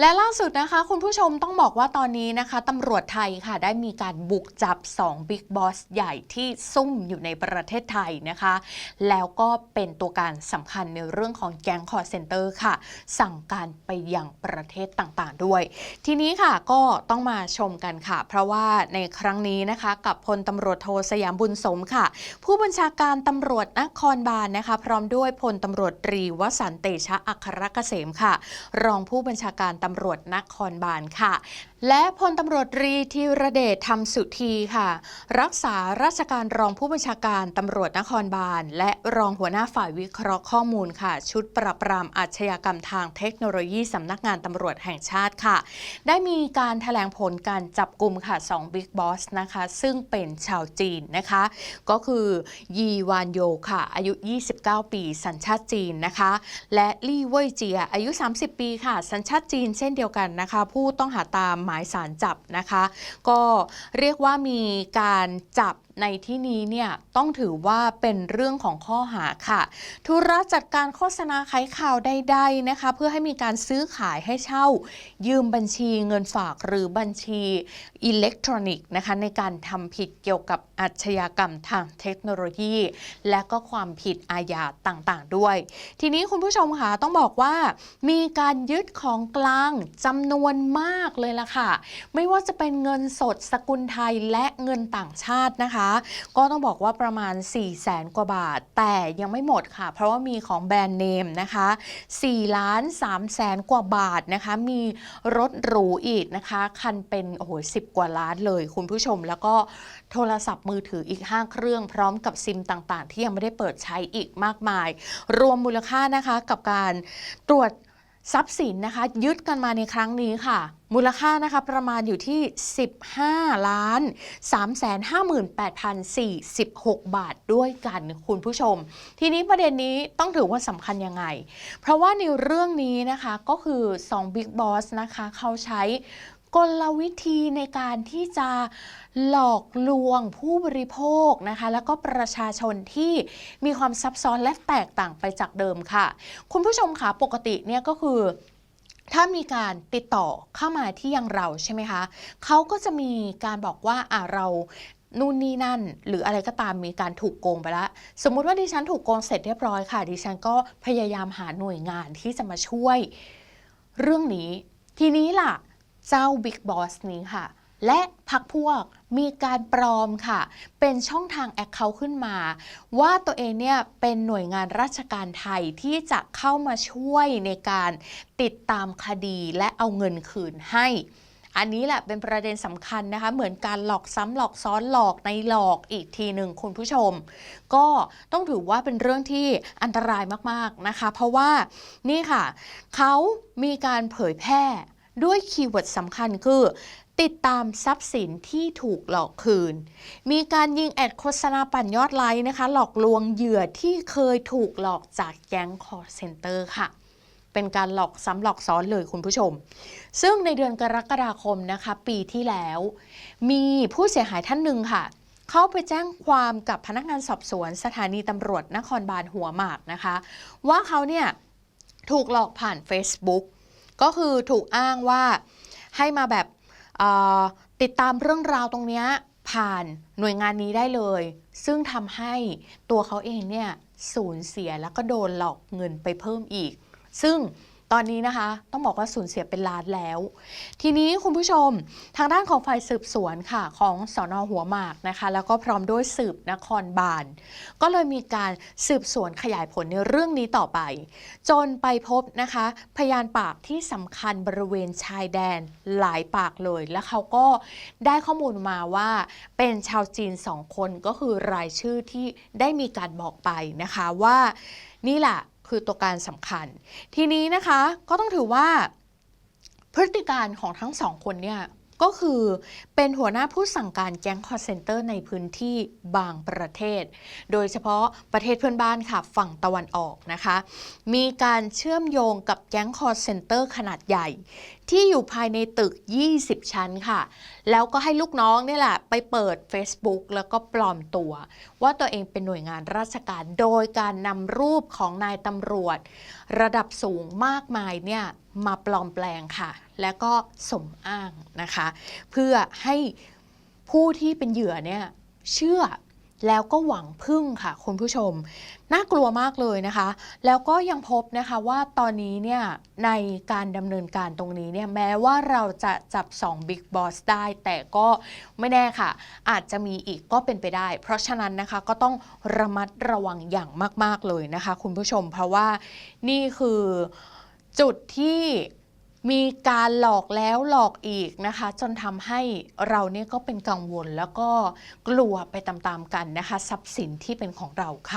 และล่าสุดนะคะคุณผู้ชมต้องบอกว่าตอนนี้นะคะตำรวจไทยค่ะได้มีการบุกจับ 2 บิ๊กบอสใหญ่ที่ซุ่มอยู่ในประเทศไทยนะคะ แล้วก็เป็นตัวการสำคัญในเรื่องของแก๊งคอร์เซนเตอร์ค่ะ สั่งการไปยังประเทศต่างๆด้วย ทีนี้ค่ะก็ต้องมาชมกันค่ะ เพราะว่าในครั้งนี้นะคะกับพลตำรวจโทสยามบุญสมค่ะ ผู้บัญชาการตำรวจนครบาลนะคะ พร้อมด้วยพลตำรวจตรีวสันเตชะอัครเกษมค่ะ รองผู้บัญชาการตำรวจนครบาลค่ะ และพลตำรวจตรีธีระเดชธรรมสุธีค่ะ รักษาราชการรองผู้บัญชาการตำรวจนครบาล และรองหัวหน้าฝ่ายวิเคราะห์ข้อมูลค่ะ ชุดปราบปรามอาชญากรรมทางเทคโนโลยีสำนักงานตำรวจแห่งชาติค่ะ ได้มีการแถลงผลการจับกลุ่มค่ะ2บิ๊กบอสนะคะ ซึ่งเป็นชาวจีนนะคะ ก็คือยีวานโยค่ะ อายุ 29 ปี สัญชาติจีนนะคะ และลี่เว่ยเจียอายุ 30 ปีค่ะ สัญชาติจีนเช่นเดียวกันนะคะ ผู้ต้องหาตามหมายสารจับนะคะ ก็เรียกว่ามีการจับ ในที่นี้เนี่ยต้องถือว่าเป็นเรื่องของข้อหาค่ะ ธุระจัดการโฆษณาขายข่าวใดๆนะคะ เพื่อให้มีการซื้อขายให้เช่า ยืมบัญชีเงินฝากหรือบัญชีอิเล็กทรอนิกส์นะคะในการทำผิดเกี่ยวกับอาชญากรรมทางเทคโนโลยี และก็ความผิดอาญาต่างๆด้วย ทีนี้คุณผู้ชมค่ะต้องบอกว่า มีการยึดของกลางจำนวนมากเลยล่ะค่ะ ไม่ว่าจะเป็นเงินสดสกุลไทยและเงินต่างชาตินะคะก็ต้องบอกว่าประมาณ 4 0 0แสนกว่าบาท แต่ยังไม่หมดค่ะ เพราะว่ามีของแบรนด์เนมนะคะ4ล้าน3แสนกว่าบาทนะคะ มีรถหรูอีกนะคะ คันเป็นโอ้โห10กว่าล้านเลยคุณผู้ชม แล้วก็โทรศัพท์มือถืออีก 5 เครื่องพร้อมกับซิมต่างๆ ที่ยังไม่ได้เปิดใช้อีกมากมาย รวมมูลค่านะคะกับการตรวจ ทรัพย์สินนะคะ ยึดกันมาในครั้งนี้ค่ะ มูลค่านะคะประมาณอยู่ที่ 15 ล้าน 358,046 บาทด้วยกันคุณผู้ชม ทีนี้ประเด็นนี้ต้องถือว่าสำคัญยังไง เพราะว่าในเรื่องนี้นะคะก็คือ 2 Big Boss นะคะเขาใช้ กลวิธีในการที่จะหลอกลวงผู้บริโภคนะคะ แล้วก็ประชาชนที่มีความซับซ้อนและแตกต่างไปจากเดิมค่ะ คุณผู้ชมคะปกติเนี่ยก็คือถ้ามีการติดต่อเข้ามาที่ยังเราใช่ไหมคะเขาก็จะมีการบอกว่าอ่าเรานู่นนี่นั่น หรืออะไรก็ตามมีการถูกโกงไปแล้ว สมมุติว่าดิฉันถูกโกงเสร็จเรียบร้อยค่ะ ดิฉันก็พยายามหาหน่วยงานที่จะมาช่วย เรื่องนี้ ทีนี้ล่ะ เจ้า Big Boss นี้ค่ะ และพักพวกมีการปลอมค่ะ เป็นช่องทางแอคเคาท์ขึ้นมา ว่าตัวเองเนี่ยเป็นหน่วยงานราชการไทยที่จะเข้ามาช่วยในการติดตามคดีและเอาเงินคืนให้อันนี้แหละเป็นประเด็นสำคัญนะคะ เหมือนการหลอกซ้ำหลอกซ้อนหลอกในหลอกอีกทีหนึ่งคุณผู้ชม ก็ต้องถือว่าเป็นเรื่องที่อันตรายมากๆนะคะ เพราะว่านี่ค่ะ เขามีการเผยแพร่ ด้วยคีย์เวิร์ดสำคัญคือ ติดตามทรัพย์สินที่ถูกหลอกคืน มีการยิงแอดโฆษณาปั่นยอดไลค์นะคะ หลอกลวงเหยื่อที่เคยถูกหลอกจากแก๊งคอร์เซนเตอร์ค่ะเป็นการหลอกซ้ำหลอกซ้อนเลยคุณผู้ชม ซึ่งในเดือนกรกฎาคมนะคะ ปีที่แล้ว มีผู้เสียหายท่านหนึ่งค่ะ เข้าไปแจ้งความกับพนักงานสอบสวน สถานีตำรวจนครบาลหัวหมากนะคะ ว่าเขาเนี่ยถูกหลอกผ่าน Facebook ก็คือถูกอ้างว่าให้มาแบบติดตามเรื่องราวตรงนี้ผ่านหน่วยงานนี้ได้เลย ซึ่งทำให้ตัวเขาเองเนี่ยสูญเสียแล้วก็โดนหลอกเงินไปเพิ่มอีก ซึ่ง ตอนนี้นะคะ ต้องบอกว่าสูญเสียเป็นล้านแล้ว ทีนี้คุณผู้ชมทางด้านของฝ่ายสืบสวนค่ะของสอนอหัวหมากนะคะ แล้วก็พร้อมด้วยสืบนครบาลก็เลยมีการสืบสวนขยายผลในเรื่องนี้ต่อไป จนไปพบนะคะ พยานปากที่สำคัญบริเวณชายแดนหลายปากเลย และเขาก็ได้ข้อมูลมาว่าเป็นชาวจีนสองคนก็คือรายชื่อที่ได้มีการบอกไปนะคะว่านี่แหละ คือตัวการสำคัญ ทีนี้นะคะก็ต้องถือว่าพฤติการของทั้งสองคนเนี่ย ก็คือเป็นหัวหน้าผู้สั่งการแก๊งคอร์เซนเตอร์ในพื้นที่บางประเทศ โดยเฉพาะประเทศเพื่อนบ้านค่ะฝั่งตะวันออกนะคะ มีการเชื่อมโยงกับแก๊งคอร์เซนเตอร์ขนาดใหญ่ ที่อยู่ภายในตึก 20 ชั้นค่ะ แล้วก็ให้ลูกน้องนี่แหละ ไปเปิด Facebook แล้วก็ปลอมตัว ว่าตัวเองเป็นหน่วยงานราชการ โดยการนำรูปของนายตำรวจ ระดับสูงมากมายเนี่ยมาปลอมแปลงค่ะ และก็สมอ้างนะคะ เพื่อให้ผู้ที่เป็นเหยื่อเนี่ยเชื่อแล้วก็หวังพึ่งค่ะคุณผู้ชม น่ากลัวมากเลยนะคะ แล้วก็ยังพบนะคะว่าตอนนี้เนี่ยในการดำเนินการตรงนี้เนี่ยแม้ว่าเราจะจับ2 Big Boss ได้ แต่ก็ไม่แน่ค่ะ อาจจะมีอีกก็เป็นไปได้ เพราะฉะนั้นนะคะก็ต้องระมัดระวังอย่างมาก ๆ เลยนะคะ คุณผู้ชมเพราะว่านี่คือจุดที่ มีการหลอกแล้วหลอกอีกนะคะ จนทำให้เราเนี่ยก็เป็นกังวลแล้วก็กลัวไปตามๆกันนะคะ ทรัพย์สินที่เป็นของเราค่ะ